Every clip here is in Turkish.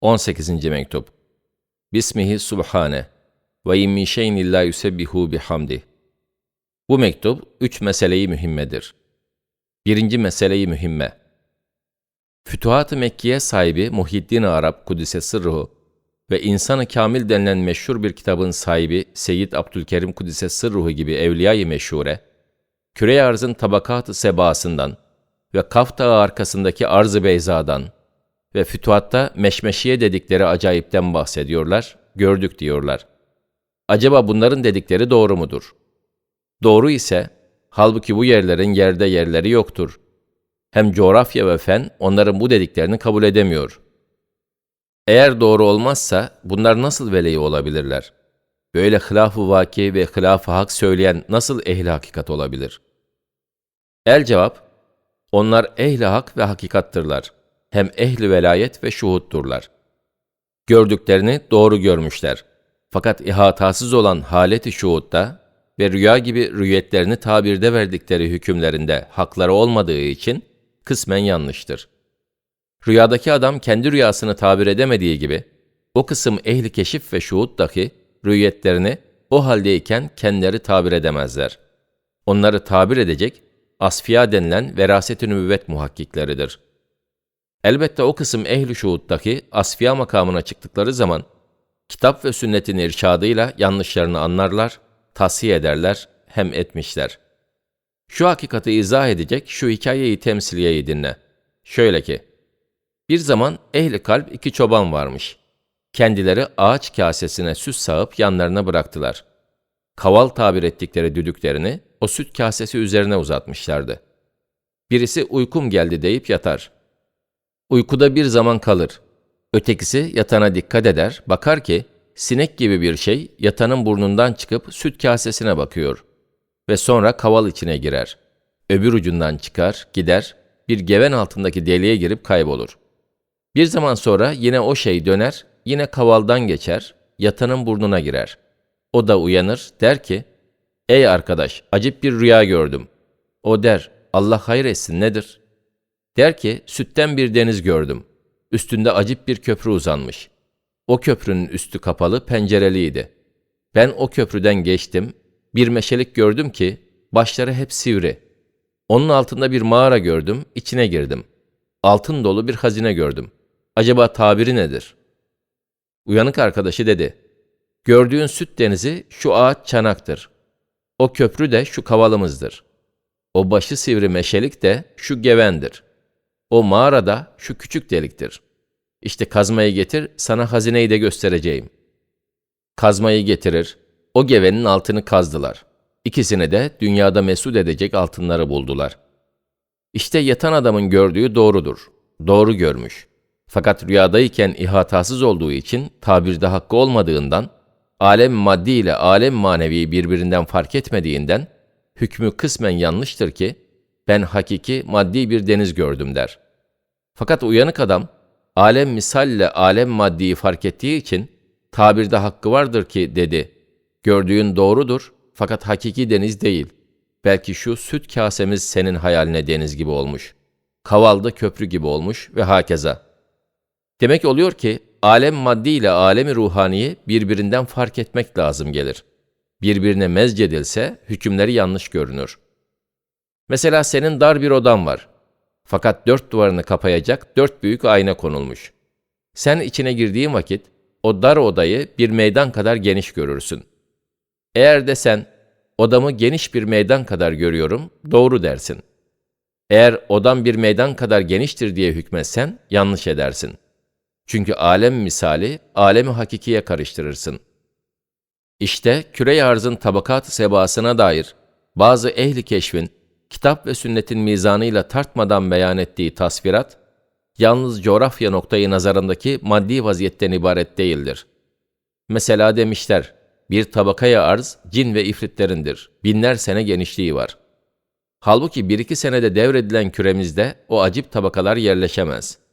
18. mektup. Bismihi subhane ve in min şeyin illa yusebbihu bihamdi. Bu mektup üç meseleyi mühimmedir. Birinci meseleyi mühimme. Fütuhat-ı Mekke'ye sahibi Muhyiddin Arap Kudüs'e sırruhu ve İnsan-ı Kamil denilen meşhur bir kitabın sahibi Seyyid Abdülkerim Kudüs'e sırruhu gibi evliya-i meşhure, küre arzın tabakat-ı sebasından ve Kaf Dağı arkasındaki arz-ı beyzadan ve fütuhatta meşmeşiye dedikleri acayipten bahsediyorlar, gördük diyorlar. Acaba bunların dedikleri doğru mudur? Doğru ise, halbuki bu yerlerin yerde yerleri yoktur. Hem coğrafya ve fen onların bu dediklerini kabul edemiyor. Eğer doğru olmazsa bunlar nasıl veleyi olabilirler? Böyle hilaf-ı vaki ve hilaf-ı hak söyleyen nasıl ehli hakikat olabilir? El cevap, onlar ehli hak ve hakikattırlar. Hem ehli velayet ve şuhutturlar. Gördüklerini doğru görmüşler. Fakat ihatasız olan haleti şuhutta ve rüya gibi rüyetlerini tabirde verdikleri hükümlerinde hakları olmadığı için kısmen yanlıştır. Rüyadaki adam kendi rüyasını tabir edemediği gibi, o kısım ehli keşif ve şuhut dahi rüyetlerini o haldeyken kendileri tabir edemezler. Onları tabir edecek asfiya denilen veraset-i nübüvvet muhakkikleridir. Elbette o kısım ehli şuhuttaki asfiya makamına çıktıkları zaman, kitap ve sünnetin irşadıyla yanlışlarını anlarlar, tahsiye ederler, hem etmişler. Şu hakikati izah edecek şu hikayeyi temsiliyeyi dinle. Şöyle ki, bir zaman ehli kalp iki çoban varmış. Kendileri ağaç kasesine süs sağıp yanlarına bıraktılar. Kaval tabir ettikleri düdüklerini o süt kasesi üzerine uzatmışlardı. Birisi uykum geldi deyip yatar. Uykuda bir zaman kalır. Ötekisi yatana dikkat eder, bakar ki sinek gibi bir şey yatanın burnundan çıkıp süt kasesine bakıyor ve sonra kaval içine girer. Öbür ucundan çıkar, gider, bir geven altındaki deliğe girip kaybolur. Bir zaman sonra yine o şey döner, yine kavaldan geçer, yatanın burnuna girer. O da uyanır, der ki, Ey arkadaş, acip bir rüya gördüm. O der, Allah hayır etsin nedir? Der ki, sütten bir deniz gördüm. Üstünde acip bir köprü uzanmış. O köprünün üstü kapalı, pencereliydi. Ben o köprüden geçtim, bir meşelik gördüm ki, başları hep sivri. Onun altında bir mağara gördüm, içine girdim. Altın dolu bir hazine gördüm. Acaba tabiri nedir? Uyanık arkadaşı dedi, Gördüğün süt denizi şu ağaç çanaktır. O köprü de şu kavalımızdır. O başı sivri meşelik de şu gevendir. O mağarada şu küçük deliktir. İşte kazmayı getir, sana hazineyi de göstereceğim. Kazmayı getirir, o gevenin altını kazdılar. İkisini de dünyada mesut edecek altınları buldular. İşte yatan adamın gördüğü doğrudur. Doğru görmüş. Fakat rüyadayken ihatasız olduğu için tabirde hakkı olmadığından alem maddi ile alem manevi birbirinden fark etmediğinden, hükmü kısmen yanlıştır ki, ben hakiki maddi bir deniz gördüm der. Fakat uyanık adam, alem misal ile alem maddiyi fark ettiği için, tabirde hakkı vardır ki dedi, gördüğün doğrudur fakat hakiki deniz değil. Belki şu süt kasemiz senin hayaline deniz gibi olmuş. Kavalda köprü gibi olmuş ve hakeza. Demek oluyor ki alem maddi ile alemi ruhaniyi birbirinden fark etmek lazım gelir. Birbirine mezcedilse hükümleri yanlış görünür. Mesela senin dar bir odan var. Fakat dört duvarını kapayacak dört büyük ayna konulmuş. Sen içine girdiğin vakit o dar odayı bir meydan kadar geniş görürsün. Eğer de sen odamı geniş bir meydan kadar görüyorum, doğru dersin. Eğer odam bir meydan kadar geniştir diye hükmetsen yanlış edersin.'' Çünkü alem misali, alemi hakikiye karıştırırsın. İşte küre arzın tabakat sebasına dair bazı ehli keşfin kitap ve sünnetin mizanıyla tartmadan beyan ettiği tasvirat, yalnız coğrafya noktayı nazarındaki maddi vaziyetten ibaret değildir. Mesela demişler, bir tabakaya arz cin ve ifritlerindir, binler sene genişliği var. Halbuki bir iki senede devredilen küremizde o acip tabakalar yerleşemez.''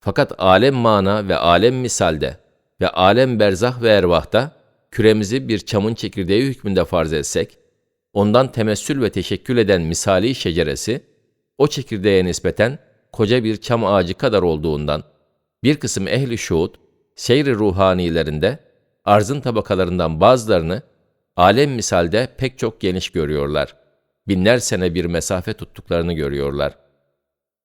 Fakat alem mana ve alem misalde ve alem berzah ve ervahta küremizi bir çamın çekirdeği hükmünde farz etsek, ondan temessül ve teşekkül eden misali şeceresi, o çekirdeğe nispeten koca bir çam ağacı kadar olduğundan, bir kısım ehli şuud, seyri ruhanilerinde arzın tabakalarından bazılarını alem misalde pek çok geniş görüyorlar. Binler sene bir mesafe tuttuklarını görüyorlar.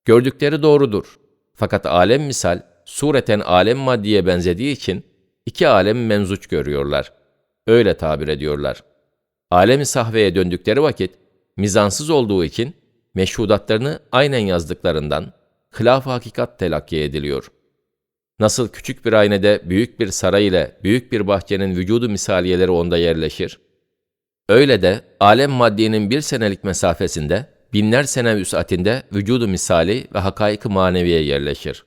Gördükleri doğrudur. Fakat alem misal, sureten alem maddiye benzediği için iki alem menzuç görüyorlar. Öyle tabir ediyorlar. Alem-i sahveye döndükleri vakit, mizansız olduğu için meşhudatlarını aynen yazdıklarından hilaf hakikat telakki ediliyor. Nasıl küçük bir aynede büyük bir saray ile büyük bir bahçenin vücudu misaliyeleri onda yerleşir, öyle de alem maddiyenin bir senelik mesafesinde binler sene vüsatinde vücudu misali ve hakaik maneviye yerleşir.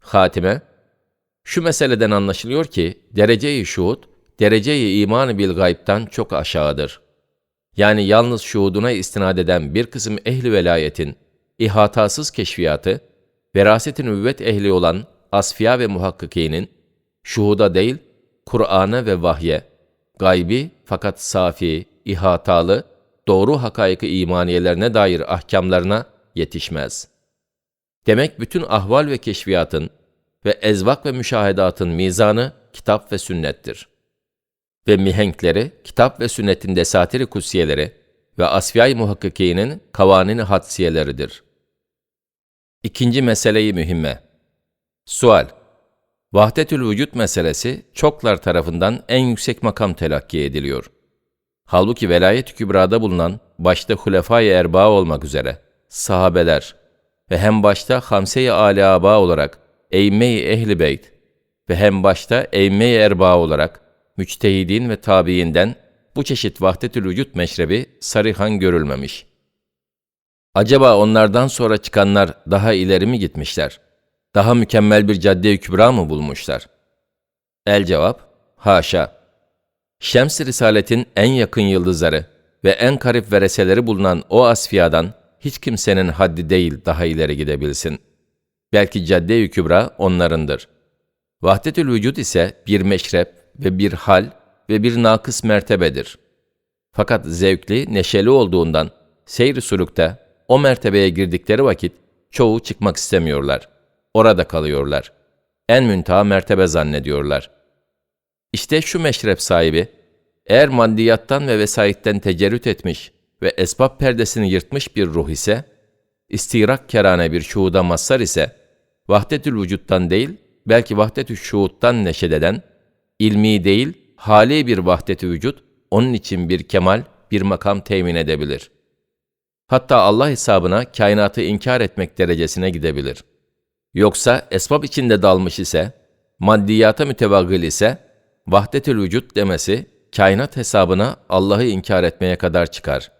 Hatime, şu meseleden anlaşılıyor ki derece-i şuhud, derece-i iman bil gayb'tan çok aşağıdır. Yani yalnız şuhuduna istinad eden bir kısım ehli velayetin ihatasız keşfiyatı, veraset-i nüvvet ehli olan asfiya ve muhakkikinin şuhuda değil, Kur'an'a ve vahye, gaybi fakat safi, ihatalı, doğru hakaiki imaniyelerine dair ahkamlarına yetişmez. Demek bütün ahval ve keşfiyatın ve ezvak ve müşahedatın mizanı kitap ve sünnettir. Ve mihenkleri, kitap ve sünnetin desatiri kutsiyeleri ve asfiyay muhakkikinin kavanini hadsiyeleridir. İkinci meseleyi mühimme. Sual Vahdetül vücut meselesi çoklar tarafından en yüksek makam telakki ediliyor. Halbuki velayet-i kübrada bulunan başta hulefai erba olmak üzere sahabeler ve hem başta hamse-i âlâbâ olarak eyme-i ehli beyt ve hem başta eyme-i erba olarak müçtehidin ve tabiinden bu çeşit vahdetül vücut meşrebi sarihan görülmemiş. Acaba onlardan sonra çıkanlar daha ileri mi gitmişler? Daha mükemmel bir cadde-i kübra mı bulmuşlar? El cevap, haşa. Şems-i Risalet'in en yakın yıldızları ve en karip vereseleri bulunan o asfiyadan hiç kimsenin haddi değil daha ileri gidebilsin. Belki cadde-i kübra onlarındır. Vahdetül vücud ise bir meşrep ve bir hal ve bir nakıs mertebedir. Fakat zevkli, neşeli olduğundan seyr-i sulukta o mertebeye girdikleri vakit çoğu çıkmak istemiyorlar. Orada kalıyorlar. En müntaha mertebe zannediyorlar. İşte şu meşrep sahibi, eğer maddiyattan ve vesayitten tecerrüt etmiş ve esbab perdesini yırtmış bir ruh ise, istirak kerane bir şuhuda mazhar ise, vahdetül vücuttan değil, belki vahdetü şuhuttan neşededen, ilmi değil, hali bir vahdeti vücut, onun için bir kemal, bir makam temin edebilir. Hatta Allah hesabına kainatı inkar etmek derecesine gidebilir. Yoksa esbab içinde dalmış ise, maddiyata mütevaggil ise, vahdetül vücut demesi, kainat hesabına Allah'ı inkar etmeye kadar çıkar.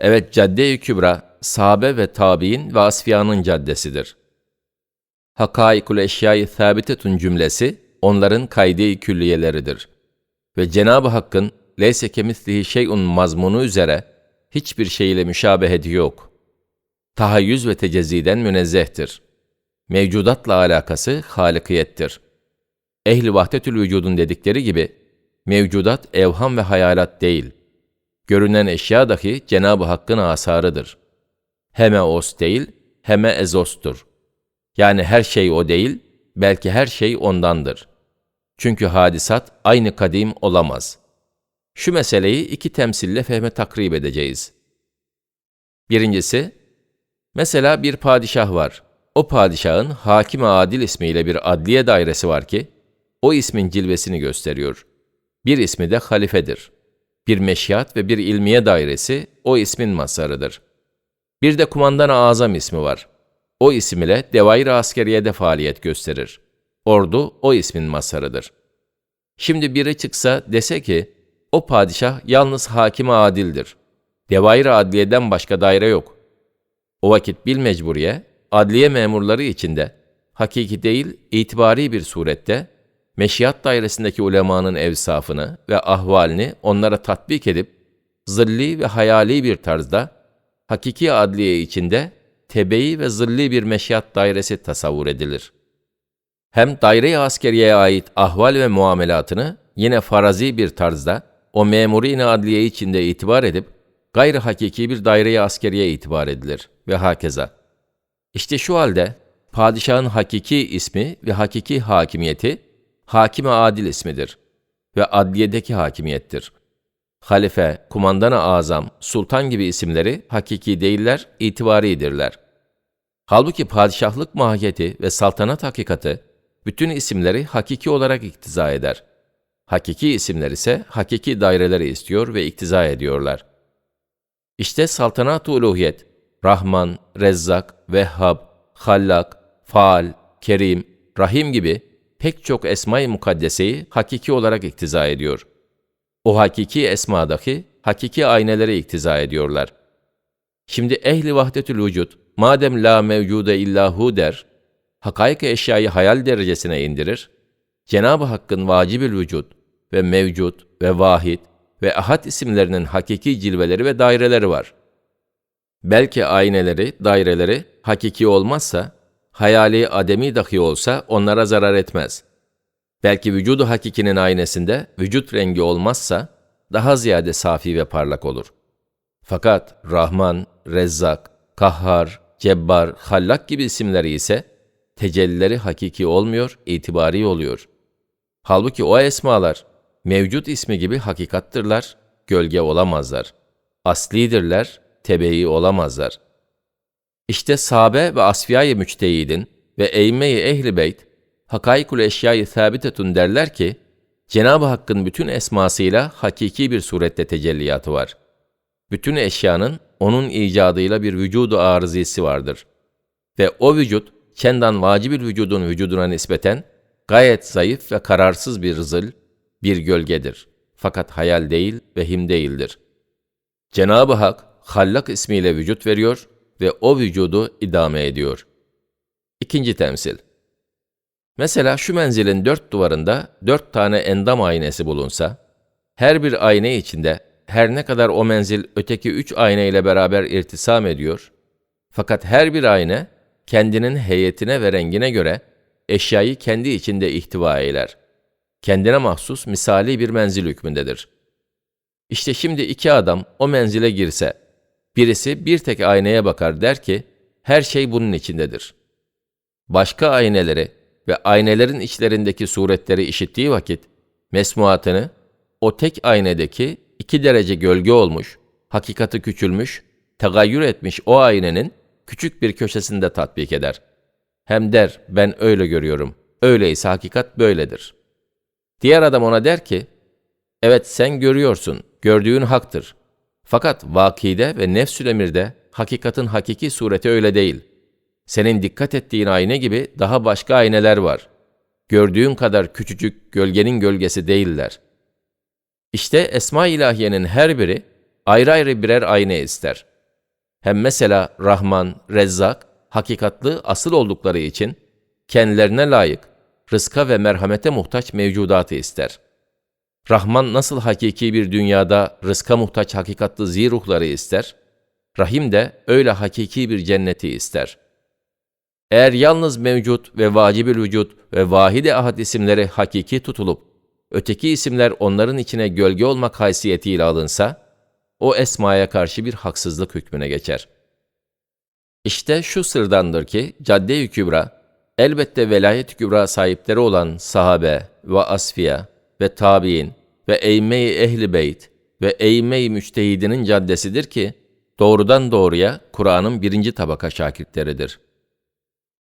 Evet, cadde-i kübra, sahabe ve tabi'in ve asfiyanın caddesidir. Hakaikul eşyayı thabitetun cümlesi, onların kaydi külliyeleridir. Ve Cenab-ı Hakk'ın leyse kemislihi şeyun mazmunu üzere hiçbir şey ile müşabeheti yok. Tahayyüz ve teceziden münezzehtir. Mevcudatla alakası halikiyettir. Ehli vahdetül vücudun dedikleri gibi, mevcudat evham ve hayalat değil. Görünen eşya dahi Cenab-ı Hakk'ın asarıdır. Heme os değil, heme ezostur. Yani her şey o değil, belki her şey ondandır. Çünkü hadisat aynı kadim olamaz. Şu meseleyi iki temsille fehme takrib edeceğiz. Birincisi, mesela bir padişah var. O padişahın hakim adil ismiyle bir adliye dairesi var ki, o ismin cilvesini gösteriyor. Bir ismi de halifedir. Bir meşyat ve bir ilmiye dairesi o ismin masarıdır. Bir de kumandan-ı azam ismi var. O isim ile devair askeriyede faaliyet gösterir. Ordu o ismin masarıdır. Şimdi biri çıksa dese ki, o padişah yalnız hakim adildir. Devair adliyeden başka daire yok. O vakit bil mecburiye, adliye memurları içinde, hakiki değil, itibari bir surette, meşiyat dairesindeki ulemanın evsafını ve ahvalini onlara tatbik edip, zilli ve hayali bir tarzda, hakiki adliye içinde, tebeyi ve zilli bir meşiyat dairesi tasavvur edilir. Hem daire-i askeriyeye ait ahval ve muamelatını, yine farazi bir tarzda, o memuri adliye içinde itibar edip, gayri hakiki bir daire-i askeriye itibar edilir ve hakeza. İşte şu halde padişahın hakiki ismi ve hakiki hakimiyeti, hakime adil ismidir ve adliyedeki hakimiyettir. Halife, kumandan-ı azam, sultan gibi isimleri hakiki değiller, itibaridirler. Halbuki padişahlık mahiyeti ve saltanat hakikati, bütün isimleri hakiki olarak iktiza eder. Hakiki isimler ise hakiki daireleri istiyor ve iktiza ediyorlar. İşte saltanat-ı uluhiyet, Rahman, Rezzak, Vehhab, Hallak, Faal, Kerim, Rahim gibi pek çok esma-i mukaddeseyi hakiki olarak iktiza ediyor. O hakiki esmadaki hakiki ayneleri iktiza ediyorlar. Şimdi ehli vahdetül vücut, madem la mevcude illahu der, hakaik eşyayı hayal derecesine indirir, Cenab-ı Hakk'ın vacibül vücut ve mevcut ve vahid ve ahad isimlerinin hakiki cilveleri ve daireleri var. Belki ayneleri, daireleri hakiki olmazsa, hayali ademi dahi olsa onlara zarar etmez. Belki vücudu hakikinin aynesinde vücut rengi olmazsa, daha ziyade safi ve parlak olur. Fakat Rahman, Rezzak, Kahhar, Cebbar, Hallak gibi isimleri ise tecellileri hakiki olmuyor, itibari oluyor. Halbuki o esmalar mevcut ismi gibi hakikattırlar, gölge olamazlar. Aslidirler, tebeyi olamazlar. İşte sahabe ve asfiyayı müçtehidin ve eğme-i ehli beyt, hakaikul eşyayı sabitetun derler ki, Cenab-ı Hakk'ın bütün esmasıyla hakiki bir surette tecelliyatı var. Bütün eşyanın onun icadıyla bir vücudu arızisi vardır. Ve o vücut, kendan vacibül vücudun vücuduna nispeten, gayet zayıf ve kararsız bir zıl, bir gölgedir. Fakat hayal değil, vehim değildir. Cenab-ı Hak, Hallak ismiyle vücut veriyor ve o vücudu idame ediyor. İkinci temsil. Mesela şu menzilin dört duvarında dört tane endam aynesi bulunsa, her bir ayna içinde her ne kadar o menzil öteki üç ayna ile beraber irtisam ediyor, fakat her bir ayna kendinin heyetine ve rengine göre eşyayı kendi içinde ihtiva eyler. Kendine mahsus misali bir menzil hükmündedir. İşte şimdi iki adam o menzile girse, birisi bir tek aynaya bakar der ki, her şey bunun içindedir. Başka ayneleri ve aynelerin içlerindeki suretleri işittiği vakit, mesmuatını o tek aynedeki iki derece gölge olmuş, hakikati küçülmüş, tegayyür etmiş o aynenin küçük bir köşesinde tatbik eder. Hem der, ben öyle görüyorum, öyleyse hakikat böyledir. Diğer adam ona der ki, evet sen görüyorsun, gördüğün haktır. Fakat vakide ve nefsül emirde hakikatin hakiki sureti öyle değil. Senin dikkat ettiğin ayna gibi daha başka ayneler var. Gördüğün kadar küçücük gölgenin gölgesi değiller. İşte Esma ilahiyenin her biri ayrı ayrı birer ayna ister. Hem mesela Rahman, Rezzak, hakikatlı asıl oldukları için kendilerine layık, rızka ve merhamete muhtaç mevcudatı ister. Rahman nasıl hakiki bir dünyada rızka muhtaç hakikatlı ziruhları ister, Rahim de öyle hakiki bir cenneti ister. Eğer yalnız mevcut ve vacibül vücut ve vahide ahad isimleri hakiki tutulup, öteki isimler onların içine gölge olmak haysiyetiyle alınsa, o esmaya karşı bir haksızlık hükmüne geçer. İşte şu sırdandır ki, Cadde-i Kübra, elbette velayet-i kübra sahipleri olan sahabe ve asfiya ve tabi'in ve eğme-i ehli beyt ve eğme-i müçtehidinin caddesidir ki, doğrudan doğruya Kur'an'ın birinci tabaka şakirtleridir.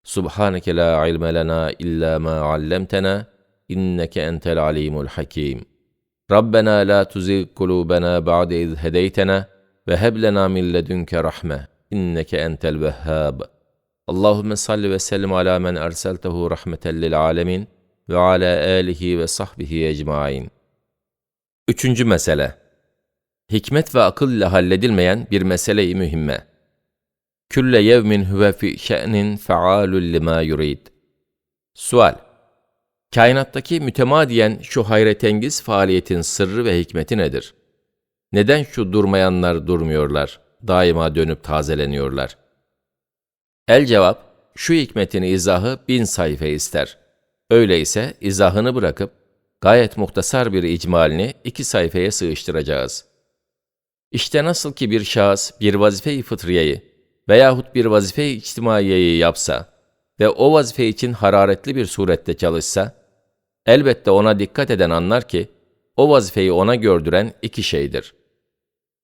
Subhaneke la ilme lena illa ma allamtena inneke entel alimul hakim. Rabbena la tuzigh kulubena ba'de iz hedeytena ve heb lena min ledunke rahme inneke entel vehhab. Allahümme salli ve sellim ala men erseltehu rahmeten lil alemin ve ala. Üçüncü mesele. Hikmet ve akıl ile halledilmeyen bir mesele-i mühimme. Külle yevmin huve fi şe'nin fealul lima yurid. Sual. Kainattaki mütemadiyen şu hayretengiz faaliyetin sırrı ve hikmeti nedir? Neden şu durmayanlar durmuyorlar, daima dönüp tazeleniyorlar? El cevap, şu hikmetin izahı bin sayfa ister. Öyleyse izahını bırakıp, gayet muhtasar bir icmalini iki sayfaya sığıştıracağız. İşte nasıl ki bir şahıs bir vazife-i fıtriyeyi veyahut bir vazife-i içtimaiyeyi yapsa ve o vazife için hararetli bir surette çalışsa, elbette ona dikkat eden anlar ki, o vazifeyi ona gördüren iki şeydir.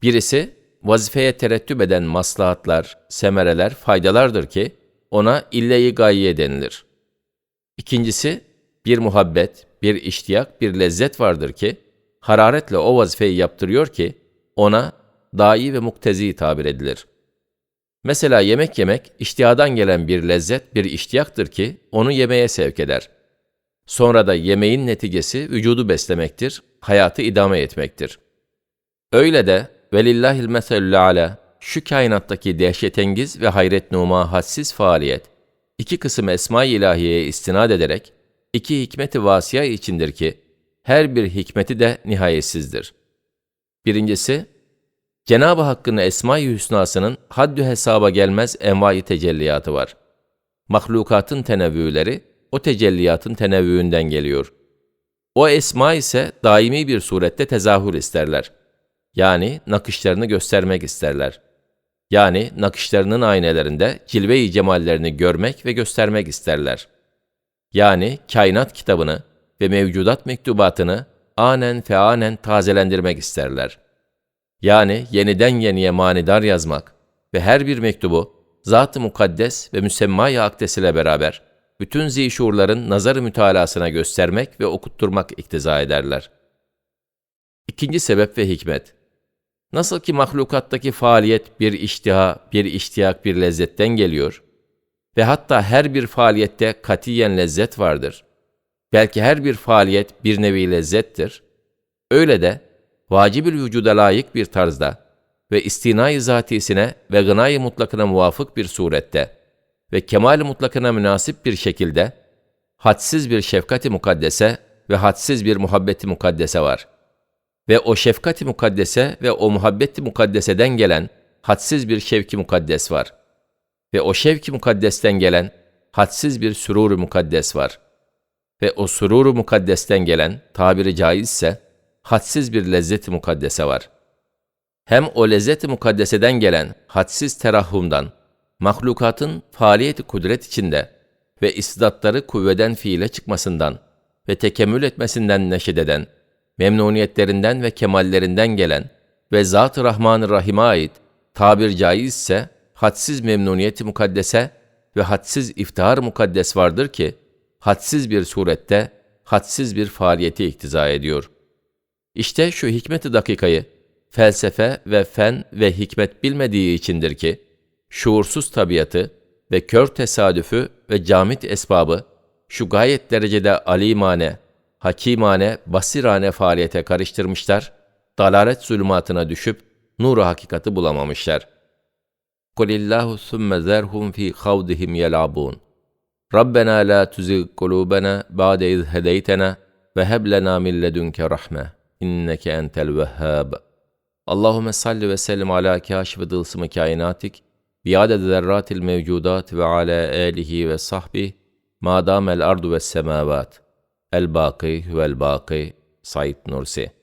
Birisi, vazifeye terettüp eden maslahatlar, semereler, faydalardır ki, ona ille-i gayiye denilir. İkincisi, bir muhabbet, bir iştiyak, bir lezzet vardır ki, hararetle o vazifeyi yaptırıyor ki, ona dahi ve muktezi tabir edilir. Mesela yemek yemek, iştihadan gelen bir lezzet, bir iştiyaktır ki, onu yemeye sevk eder. Sonra da yemeğin neticesi vücudu beslemektir, hayatı idame etmektir. Öyle de, velillahil meselü ala, şu kainattaki dehşetengiz ve hayret numa hadsiz faaliyet, iki kısım esma-i ilahiyeye istinad ederek, iki hikmeti vasiya içindir ki, her bir hikmeti de nihayetsizdir. Birincisi, Cenab-ı Hakk'ın Esma-i Hüsna'sının haddü hesaba gelmez envai tecelliyatı var. Mahlukatın tenevvüleri, o tecelliyatın tenevvüğünden geliyor. O esma ise daimi bir surette tezahür isterler. Yani nakışlarını göstermek isterler. Yani nakışlarının aynelerinde cilve-i cemallerini görmek ve göstermek isterler. Yani kainat kitabını ve mevcudat mektubatını anen feanen tazelendirmek isterler. Yani yeniden yeniye manidar yazmak ve her bir mektubu zat-ı mukaddes ve müsemma-i akdes ile beraber bütün zişurların nazarı mütalasına göstermek ve okutturmak iktiza ederler. İkinci sebep ve hikmet. Nasıl ki mahlukattaki faaliyet bir iştiha, bir iştiyak, bir lezzetten geliyor ve hatta her bir faaliyette katiyen lezzet vardır. Belki her bir faaliyet bir nevi lezzettir. Öyle de vacibül vücuda layık bir tarzda ve istinai zatisine ve gınayı mutlakına muvafık bir surette ve kemal mutlakına münasip bir şekilde hadsiz bir şefkati mukaddese ve hadsiz bir muhabbeti mukaddese var. Ve o şefkati mukaddese ve o muhabbeti mukaddeseden gelen hadsiz bir şevki mukaddes var. Ve o şevki mukaddesten gelen hadsiz bir sürur mukaddes var. Ve o sürur mukaddesten gelen tabiri caizse hadsiz bir lezzet mukaddese var. Hem o lezzet mukaddeseden gelen hadsiz terahhumdan mahlukatın faaliyeti kudret içinde ve istidatları kuvveden fiile çıkmasından ve tekemmül etmesinden neşededen, memnuniyetlerinden ve kemallerinden gelen ve Zat-ı Rahman-ı Rahim'e ait tabir caizse hadsiz memnuniyeti mukaddese ve hadsiz iftihar mukaddes vardır ki, hadsiz bir surette, hadsiz bir faaliyeti iktiza ediyor. İşte şu hikmeti dakikayı, felsefe ve fen ve hikmet bilmediği içindir ki, şuursuz tabiatı ve kör tesadüfü ve camit esbabı şu gayet derecede alimane, hakimane, basirane faaliyete karıştırmışlar, dalalet zulümatına düşüp nuru hakikati bulamamışlar. Kulillahu thumme zerhum fi havdihim yelabun. Rabbena la tuzigh kulubena ba'de iz hedeytena ve heb lena min ledunke rahme. İnneke entel vehhab. Allahumme salli ve sellim ala kâşif dılsımı kainatik bi'aded zerratil mevcudat ve ala alihi ve sahbihi ma damel ardu ve semavat. El-Baki vel-Baki Said Nursi